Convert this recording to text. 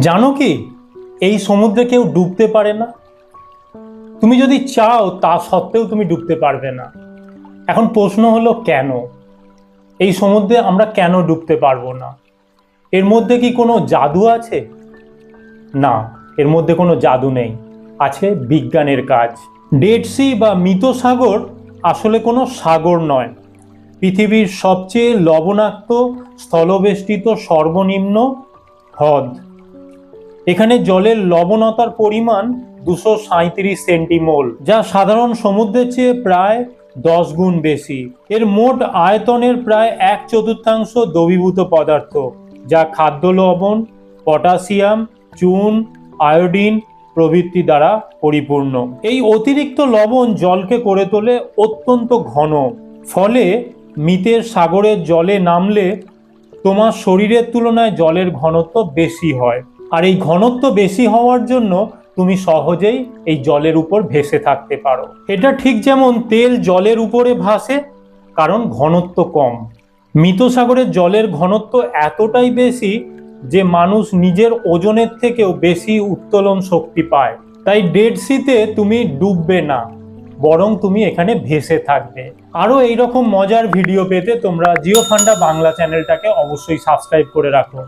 জানো কি, এই সমুদ্রে কেউ ডুবতে পারে না? তুমি যদি চাও, তা সত্ত্বেও তুমি ডুবতে পারবে না। এখন প্রশ্ন হলো কেন? এই সমুদ্রে আমরা কেন ডুবতে পারব না? এর মধ্যে কি কোনো জাদু আছে? না, এর মধ্যে কোনো জাদু নেই। আছে বিজ্ঞানের কাজ। ডেড সি বা মৃত সাগর আসলে কোনো সাগর নয়। পৃথিবীর সবচেয়ে লবণাক্ত, স্থলবেষ্টিত, সর্বনিম্ন হ্রদ। এখানে জলের লবণতার পরিমাণ দুশো সাঁত্রিশ সেন্টিমোল, যা সাধারণ সমুদ্রের চেয়ে প্রায় দশ গুণ বেশি। এর মোট আয়তনের প্রায় এক চতুর্থাংশ দ্রবীভূত পদার্থ, যা খাদ্য লবণ, পটাশিয়াম, চুন, আয়োডিন প্রভৃতি দ্বারা পরিপূর্ণ। এই অতিরিক্ত লবণ জলকে করে তোলে অত্যন্ত ঘন, ফলে মৃতের সাগরের জলে নামলে তোমার শরীরের তুলনায় জলের ঘনত্ব বেশি হয়। আর এই ঘনত্ব বেশি হওয়ার জন্য তুমি সহজেই এই জলের উপর ভেসে থাকতে পারো। এটা ঠিক যেমন তেল জলের উপরে ভাসে, কারণ ঘনত্ব কম। মৃত সাগরের জলের ঘনত্ব এতটাই বেশি যে মানুষ নিজের ওজনের থেকেও বেশি উত্তোলন শক্তি পায়। তাই ডেড সিতে তুমি ডুববে না, বরং তুমি এখানে ভেসে থাকবে। আরও এইরকম মজার ভিডিও পেতে তোমরা জিও ফান্ডা বাংলা চ্যানেলটাকে অবশ্যই সাবস্ক্রাইব করে রাখো।